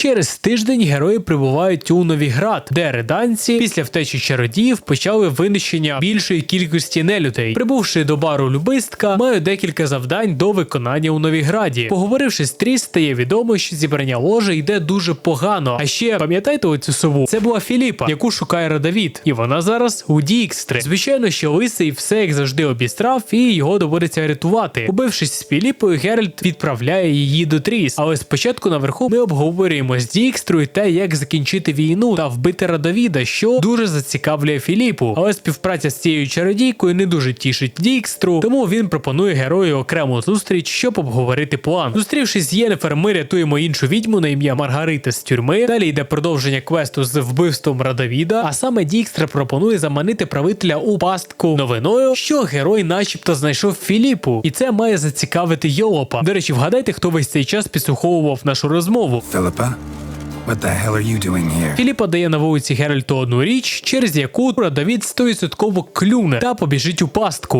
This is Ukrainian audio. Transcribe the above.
Через тиждень герої прибувають у Новіград, де реданці після втечі чародіїв почали винищення більшої кількості нелюдей. Прибувши до бару Любистка, мають декілька завдань до виконання у Новіграді. Поговоривши з Тріс, стає відомо, що зібрання ложи йде дуже погано. А ще пам'ятаєте оцю сову? Це була Філіпа, яку шукає Радавід, і вона зараз у Дікстри. Звичайно, що лисий все як завжди обістрав, і його доводиться рятувати. Убившись з Філіпою, Геральт відправляє її до Тріс. Але спочатку наверху ми обговорюємо з Дікстрою те, як закінчити війну та вбити Радовіда, що дуже зацікавлює Філіпу. Але співпраця з цією чародійкою не дуже тішить Дікстру, тому він пропонує герою окрему зустріч, щоб обговорити план. Зустрівшись з Єнефер, ми рятуємо іншу відьму на ім'я Маргарита з тюрми. Далі йде продовження квесту з вбивством Радовіда. А саме Дікстра пропонує заманити правителя у пастку новиною, що герой, начебто, знайшов Філіпу, і це має зацікавити Йолопа. До речі, вгадайте, хто весь цей час підслуховував нашу розмову. Philippa, Філіпа дає на вулиці Геральту одну річ, через яку Радовід 100% клюне та побіжить у пастку.